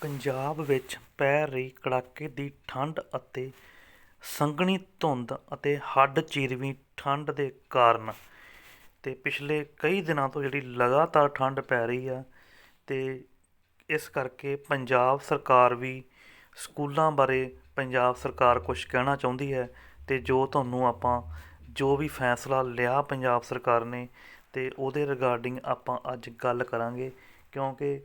ਪੰਜਾਬ ਵਿੱਚ ਪੈ ਰਹੀ ਕੜਾਕੇ ਦੀ ਠੰਡ ਅਤੇ ਸੰਘਣੀ ਧੁੰਦ ਅਤੇ ਹੱਡ ਚੀਰਵੀਂ ਠੰਡ ਦੇ ਕਾਰਨ ਅਤੇ ਪਿਛਲੇ ਕਈ ਦਿਨਾਂ ਤੋਂ ਜਿਹੜੀ ਲਗਾਤਾਰ ਠੰਡ ਪੈ ਰਹੀ ਆ ਅਤੇ ਇਸ ਕਰਕੇ ਪੰਜਾਬ ਸਰਕਾਰ ਵੀ ਸਕੂਲਾਂ ਬਾਰੇ ਪੰਜਾਬ ਸਰਕਾਰ ਕੁਛ ਕਹਿਣਾ ਚਾਹੁੰਦੀ ਹੈ ਅਤੇ ਜੋ ਤੁਹਾਨੂੰ ਆਪਾਂ ਜੋ ਵੀ ਫੈਸਲਾ ਲਿਆ ਪੰਜਾਬ ਸਰਕਾਰ ਨੇ ਅਤੇ ਉਹਦੇ ਰਿਗਾਰਡਿੰਗ ਆਪਾਂ ਅੱਜ ਗੱਲ ਕਰਾਂਗੇ ਕਿਉਂਕਿ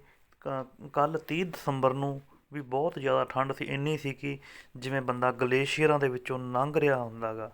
ਕੱਲ੍ਹ ਤੀਹ ਦਸੰਬਰ ਨੂੰ ਵੀ ਬਹੁਤ ਜ਼ਿਆਦਾ ਠੰਡ ਸੀ, ਇੰਨੀ ਸੀ ਕਿ ਜਿਵੇਂ ਬੰਦਾ ਗਲੇਸ਼ੀਅਰਾਂ ਦੇ ਵਿੱਚੋਂ ਲੰਘ ਰਿਹਾ ਹੁੰਦਾ ਗਾ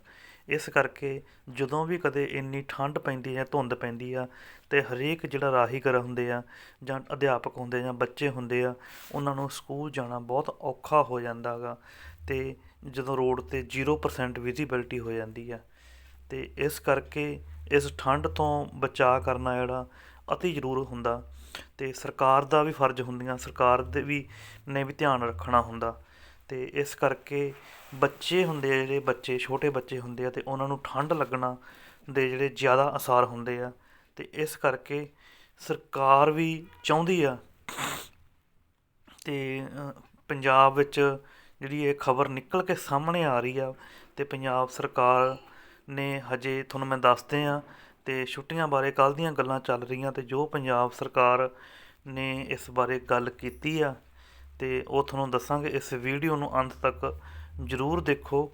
ਇਸ ਕਰਕੇ ਜਦੋਂ ਵੀ ਕਦੇ ਇੰਨੀ ਠੰਡ ਪੈਂਦੀ ਹੈ, ਧੁੰਦ ਪੈਂਦੀ ਆ ਅਤੇ ਹਰੇਕ ਜਿਹੜਾ ਰਾਹੀਗਰ ਹੁੰਦੇ ਆ ਜਾਂ ਅਧਿਆਪਕ ਹੁੰਦੇ ਜਾਂ ਬੱਚੇ ਹੁੰਦੇ ਆ, ਉਹਨਾਂ ਨੂੰ ਸਕੂਲ ਜਾਣਾ ਬਹੁਤ ਔਖਾ ਹੋ ਜਾਂਦਾ ਗਾ ਅਤੇ ਜਦੋਂ ਰੋਡ 'ਤੇ ਜ਼ੀਰੋ ਪਰਸੈਂਟ ਵਿਜ਼ੀਬਿਲਟੀ ਹੋ ਜਾਂਦੀ ਆ। ਅਤੇ ਇਸ ਕਰਕੇ ਇਸ ਠੰਡ ਤੋਂ ਬਚਾਅ ਕਰਨਾ ਜਿਹੜਾ ਅਤੀ ਜ਼ਰੂਰ ਹੁੰਦਾ ਅਤੇ ਸਰਕਾਰ ਦਾ ਵੀ ਫਰਜ਼ ਹੁੰਦੀਆਂ, ਸਰਕਾਰ ਦੇ ਵੀ ਨੇ ਵੀ ਧਿਆਨ ਰੱਖਣਾ ਹੁੰਦਾ ਅਤੇ ਇਸ ਕਰਕੇ ਬੱਚੇ ਹੁੰਦੇ ਆ ਜਿਹੜੇ ਬੱਚੇ, ਛੋਟੇ ਬੱਚੇ ਹੁੰਦੇ ਆ ਅਤੇ ਉਹਨਾਂ ਨੂੰ ਠੰਡ ਲੱਗਣਾ ਦੇ ਜਿਹੜੇ ਜ਼ਿਆਦਾ ਅਸਾਰ ਹੁੰਦੇ ਆ ਅਤੇ ਇਸ ਕਰਕੇ ਸਰਕਾਰ ਵੀ ਚਾਹੁੰਦੀ ਆ ਅਤੇ ਪੰਜਾਬ ਵਿੱਚ ਜਿਹੜੀ ਇਹ ਖਬਰ ਨਿਕਲ ਕੇ ਸਾਹਮਣੇ ਆ ਰਹੀ ਆ ਅਤੇ ਪੰਜਾਬ ਸਰਕਾਰ ਨੇ ਹਜੇ ਤੁਹਾਨੂੰ ਮੈਂ ਦੱਸਦੇ ਹਾਂ ਅਤੇ ਛੁੱਟੀਆਂ ਬਾਰੇ ਕੱਲ੍ਹ ਦੀਆਂ ਗੱਲਾਂ ਚੱਲ ਰਹੀਆਂ ਅਤੇ ਜੋ ਪੰਜਾਬ ਸਰਕਾਰ ਨੇ ਇਸ ਬਾਰੇ ਗੱਲ ਕੀਤੀ ਆ ਅਤੇ ਉਹ ਤੁਹਾਨੂੰ ਦੱਸਾਂਗੇ। ਇਸ ਵੀਡੀਓ ਨੂੰ ਅੰਤ ਤੱਕ ਜ਼ਰੂਰ ਦੇਖੋ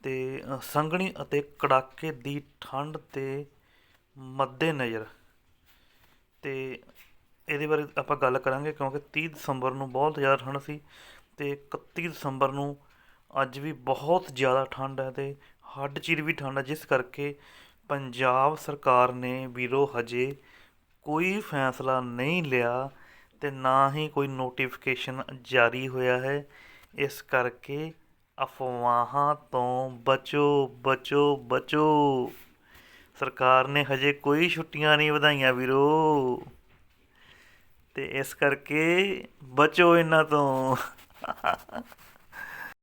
ਅਤੇ ਸੰਘਣੀ ਅਤੇ ਕੜਾਕੇ ਦੀ ਠੰਡ ਦੇ ਮੱਦੇਨਜ਼ਰ। ਅਤੇ ਇਹਦੇ ਬਾਰੇ ਆਪਾਂ ਗੱਲ ਕਰਾਂਗੇ ਕਿਉਂਕਿ 30 ਦਸੰਬਰ ਨੂੰ ਬਹੁਤ ਜ਼ਿਆਦਾ ਠੰਡ ਸੀ ਅਤੇ 31 ਦਸੰਬਰ ਨੂੰ ਅੱਜ ਵੀ ਬਹੁਤ ਜ਼ਿਆਦਾ ਠੰਡ ਹੈ ਅਤੇ ਹੱਡ ਚੀਰ ਵੀ ਠੰਡ ਹੈ, ਜਿਸ ਕਰਕੇ ਪੰਜਾਬ ਸਰਕਾਰ ਨੇ ਵੀਰੋ ਹਜੇ ਕੋਈ ਫੈਸਲਾ ਨਹੀਂ ਲਿਆ ਅਤੇ ਨਾ ਹੀ ਕੋਈ ਨੋਟੀਫਿਕੇਸ਼ਨ ਜਾਰੀ ਹੋਇਆ ਹੈ। ਇਸ ਕਰਕੇ ਅਫਵਾਹਾਂ ਤੋਂ ਬਚੋ ਬਚੋ ਬਚੋ। ਸਰਕਾਰ ਨੇ ਹਜੇ ਕੋਈ ਛੁੱਟੀਆਂ ਨਹੀਂ ਵਧਾਈਆਂ ਵੀਰੋ। ਅਤੇ ਇਸ ਕਰਕੇ ਬਚੋ ਇਹਨਾਂ ਤੋਂ।